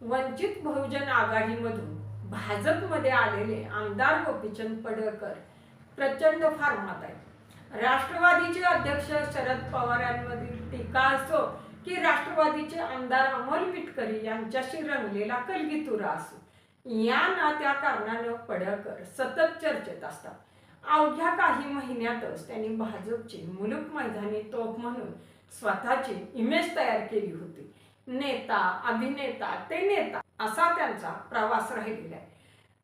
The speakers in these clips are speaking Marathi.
वंचित बहुजन आघाडीमधून भाजपमध्ये आलेले आमदार गोपीचंद पडळकर प्रचंड फार्मात आहेत. राष्ट्रवादीचे अध्यक्ष शरद पवार यांमधील टीका असो की राष्ट्रवादीचे आमदार अमोल मिटकरी यांच्याशी रंगलेला कलगीतुरा असो या ना त्या कारणानं पडळकर सतत चर्चेत असतात. अवघ्या काही महिन्यातच त्यांनी भाजपची मुलुक मैदानी तोफ म्हणून स्वतःची इमेज तयार केली होती. नेता अभिनेता ते नेता असा त्यांचा प्रवास राहिलेला आहे.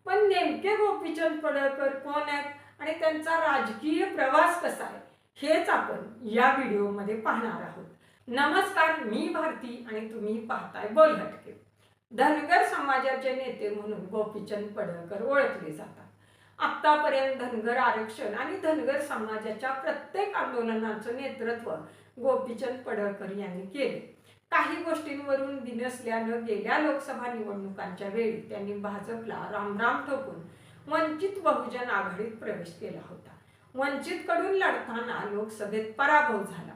पण नेमके गोपीचंद पडळकर कोण आहेत आणि त्यांचा राजकीय प्रवास कसा आहे हेच आपण या व्हिडिओमध्ये पाहणार आहोत. नमस्कार मी भारती आणि तुम्ही पाहताय बोल हटके धनगर समाजाचे नेते म्हणून गोपीचंद पडळकर ओळखले जातात. आतापर्यंत धनगर आरक्षण आणि धनगर समाजाच्या प्रत्येक आंदोलनाचं नेतृत्व गोपीचंद पडळकर यांनी केले. काही गोष्टींवरून दिनसल्यानं गेल्या लोकसभा निवडणुकांच्या वेळी त्यांनी भाजपला रामराम ठोकून वंचित बहुजन आघाडीत प्रवेश केला होता. वंचितकडून लढताना लोकसभेत पराभव झाला.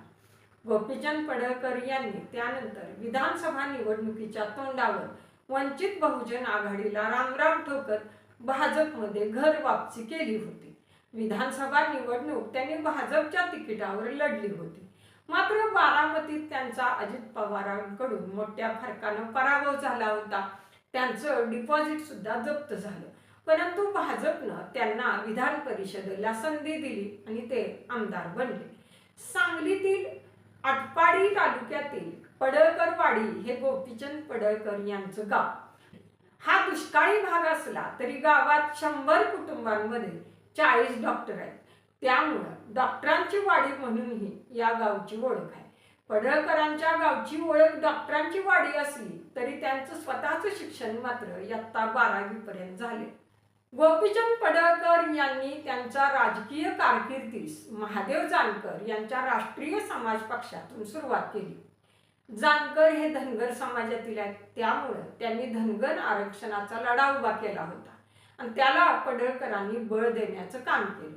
गोपीचंद पडळकर यांनी त्यानंतर विधानसभा निवडणुकीच्या तोंडावर वंचित बहुजन आघाडीला रामराम ठोकत भाजपमध्ये घर वापसी केली होती. विधानसभा निवडणूक त्यांनी भाजपच्या तिकिटावर लढली होती. मात्र बारामतीत त्यांचा अजित पवारांकडून मोठ्या फरकानं पराभव झाला होता. त्यांचं डिपॉझिट सुद्धा जप्त झालं. परंतु भाजपनं त्यांना विधान परिषदेला संधी दिली आणि ते आमदार बनले. सांगलीतील आटपाडी तालुक्यातील पडळकरवाडी हे गोपीचंद पडळकर यांचं गाव. हा दुष्काळी भाग असला तरी गावात शंभर कुटुंबांमध्ये चाळीस डॉक्टर आहेत. त्यामुळं डॉक्टरांची वाडी म्हणूनही या गावची ओळख आहे. पडळकरांच्या गावची ओळख डॉक्टरांची वाडी असली तरी त्यांचं स्वतःचं शिक्षण मात्र इयत्ता बारावी पर्यंत झाले. गोपीचंद पडळकर यांनी त्यांच्या राजकीय कारकिर्दीस महादेव जानकर यांच्या राष्ट्रीय समाज पक्षातून सुरुवात केली. जानकर हे धनगर समाजातील आहेत. त्यामुळं त्यांनी धनगर आरक्षणाचा लढा उभा केला होता. आणि त्याला पडळकरांनी बळ देण्याचं काम केलं.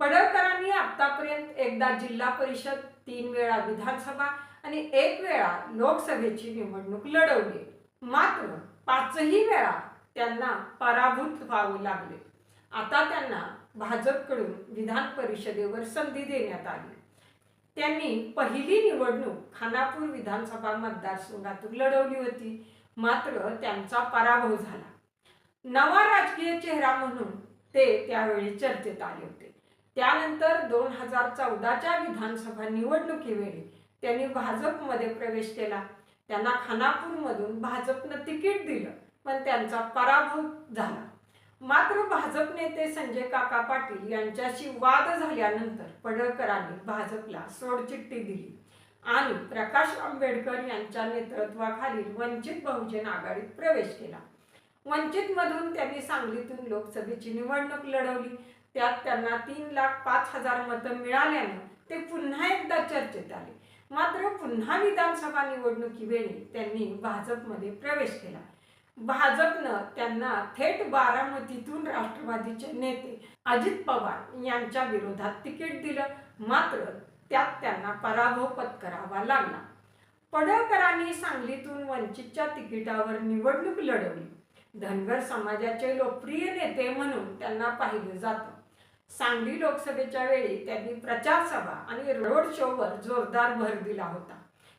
पडळकरांनी आतापर्यंत एकदा जिल्हा परिषद तीन वेळा विधानसभा आणि एक वेळा लोकसभेची निवडणूक लढवली. मात्र पाचही वेळा त्यांना पराभूत व्हावे लागले. आता त्यांना भाजपकडून विधान परिषदेवर संधी देण्यात आली. त्यांनी पहिली निवडणूक खानापूर विधानसभा मतदारसंघातून लढवली होती. मात्र त्यांचा पराभव झाला. नवा राजकीय चेहरा म्हणून ते त्यावेळी चर्चेत आले होते. त्यानंतर दोन हजार चौदाच्या विधानसभा निवडणुकीवेळी त्यांनी भाजपमध्ये प्रवेश केला. त्यांना खानापूरमधून भाजपनं तिकीट दिलं पण त्यांचा पराभव झाला. मात्र भाजप नेते संजय काका पाटील यांच्याशी वाद झाल्यानंतर पडळकरांनी भाजपला सोडचिठ्ठी दिली. आणि प्रकाश आंबेडकर यांच्या नेतृत्वाखालील वंचित बहुजन आघाडीत प्रवेश केला. वंचित मधून त्यांनी सांगलीतून लोकसभेची निवडणूक लढवली. त्यात त्यांना तीन लाख पाच हजार मतं मिळाल्यानं ते पुन्हा एकदा चर्चेत आले. मात्र पुन्हा विधानसभा निवडणुकीवेळी त्यांनी भाजपमध्ये प्रवेश केला. भाजपनं त्यांना थेट बारामतीतून राष्ट्रवादीचे नेते अजित पवार यांच्या विरोधात तिकीट दिलं. मात्र त्यात त्यांना पराभव पत्करावा लागला. पडळकरांनी सांगलीतून वंचितच्या तिकिटावर निवडणूक लढवली. धनगर समाजाचे लोकप्रिय नेते म्हणून त्यांना पाहिलं जातं. सांगली लोकसभेच्या वेळी त्यांनी प्रचार सभा आणि रोड शोवर जोरदार भर दिला होता.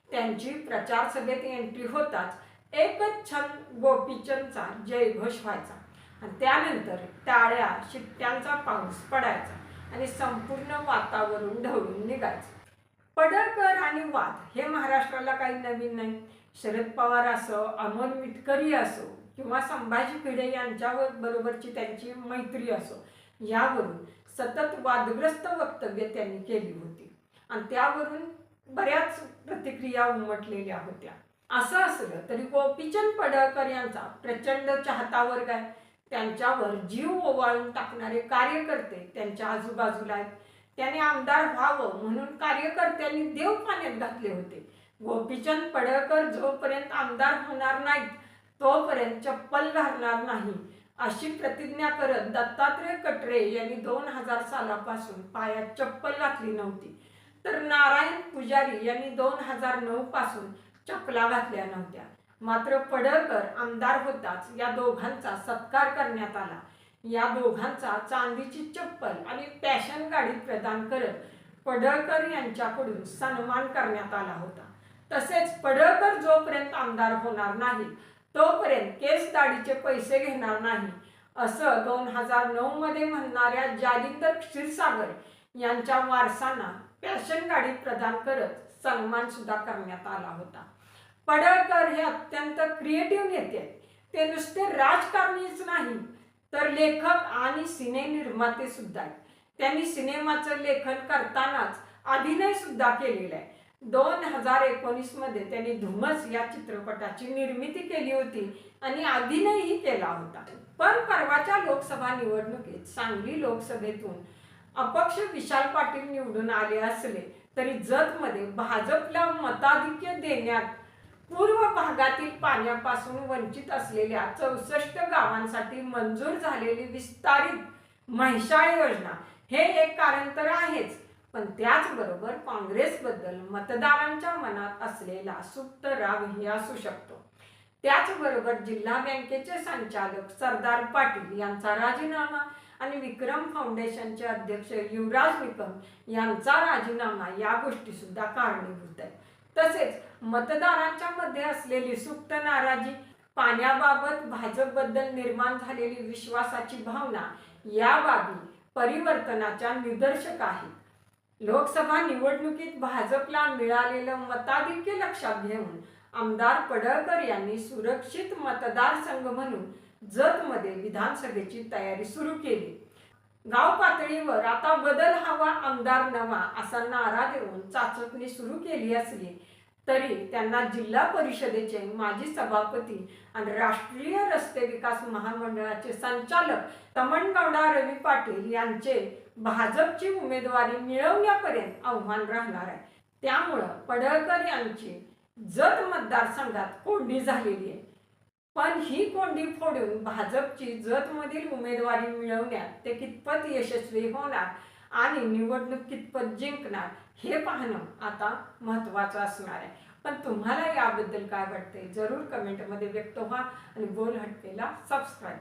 त्यांची प्रचार सभेत एंट्री होताच एकच छंद गोपीचंदचा जयघोष व्हायचा आणि त्यानंतर टाळ्या शिट्ट्यांचा पाऊस पडायचा आणि संपूर्ण वातावरण ढवळून निघायचं. पडळकर आणि वाद हे महाराष्ट्राला काही नवीन नाही. शरद पवार असो अमोल मिटकरी असो किंवा संभाजी भिडे यांच्यावर बरोबरची त्यांची मैत्री असो यावरून सतत वादग्रस्त वक्तव्य त्यांनी केली होती. आणि त्यावरून बऱ्याच प्रतिक्रिया उमटलेल्या होत्या. असं असलं तरी गोपीचंद पडळकर यांचा प्रचंड चाहता वर्ग आहे. त्यांच्यावर जीव ओवाळून टाकणारे कार्यकर्ते त्यांच्या आजूबाजूला आहेत. त्याने आमदार व्हावं म्हणून कार्यकर्त्यांनी देव पाण्यात घातले होते. गोपीचंद पडळकर जोपर्यंत आमदार होणार नाहीत तोपर्यंत चप्पल घालणार नाही. अशी प्रतिज्ञा करत दत्तात्रय कटरे यांनी दोन हजार सालापासून पायात चप्पल घातली नव्हती. तर नारायण पुजारी यांनी दोन हजार नऊ पासून चपला घातल्या नव्हत्या. मात्र पडळकर आमदार होताच या दोघांचा सत्कार करण्यात आला. या दोघांचा चांदीची चप्पल आणि पॅशन गाडी प्रदान करत पडळकर यांच्याकडून सन्मान करण्यात आला होता. तसेच पडळकर जोपर्यंत आमदार होणार नाही तोपर्यंत केस दाढीचे पैसे घेणार नाही. असं दोन हजार नऊ मध्ये म्हणणाऱ्या जालिंदर क्षीरसागर यांच्या वारसांना पॅशन गाडी प्रदान करत सन्मान सुद्धा करण्यात आला होता. पडळकर हे अत्यंत क्रिएटिव्ह नेते. आहेत ते नुसते राजकारणीच नाही तर लेखक आणि सिने निर्माते सुद्धा आहेत. त्यांनी सिनेमाचं लेखन करतानाच अभिनय सुद्धा केलेला आहे. दोन हजार एकोणीसमध्ये त्यांनी धुमस या चित्रपटाची निर्मिती केली होती आणि अभिनयही केला होता. पण परवाच्या लोकसभा निवडणुकीत सांगली लोकसभेतून अपक्ष विशाल पाटील निवडून आले असले तरी जतमध्ये भाजपला मताधिक्य देण्यात पूर्व भागातील पाण्यापासून वंचित असलेल्या चौसष्ट गावांसाठी मंजूर झालेली विस्तारित म्हैसाळ योजना हे एक कारण तर आहे. पण त्याचबरोबर काँग्रेसबद्दल मतदारांच्या मनात असलेला सुप्त राग ही असू शकतो. त्याचबरोबर जिल्हा बँकेचे संचालक सरदार पाटील यांचा राजीनामा आणि विक्रम फाउंडेशनचे अध्यक्ष युवराज विक्रम यांचा राजीनामा या गोष्टी सुद्धा कारणीभूत आहेत. तसेच मतदारांच्या मध्ये असलेली सुप्त नाराजी पाण्याबाबत भाजपबद्दल निर्माण झालेली विश्वासाची भावना या बाबी परिवर्तनाच्या निदर्शक आहेत. लोकसभा निवडणुकीत भाजपला मिळालेलं मताधिक्य लक्षात घेऊन आमदार पडळकर यांनी सुरक्षित मतदारसंघ म्हणून जतमध्ये विधानसभेची तयारी सुरू केली. गाव पातळीवर आता बदल हवा आमदार नवा असा नारा देऊन चाचपणी सुरू केली असली तरी त्यांना जिल्हा परिषदेचे माजी सभापती आणि राष्ट्रीय रस्ते विकास महामंडळाचे संचालक तमणगौडा रवी पाटील यांचे भाजपची उमेदवारी मिळवण्यापर्यंत आव्हान राहणार आहे. त्यामुळं पडळकर यांची जत मतदारसंघात कोंडी झालेली आहे. पण ही कोंडी फोडून भाजपची जतमधील उमेदवारी मिळवण्यात ते कितपत यशस्वी होणार आणि निवडणूक कितपत जिंकणार हे पाहणं आता महत्त्वाचं असणार आहे. पण तुम्हाला याबद्दल काय वाटते जरूर कमेंटमध्ये व्यक्त व्हा आणि बोल हटकेला सबस्क्राईब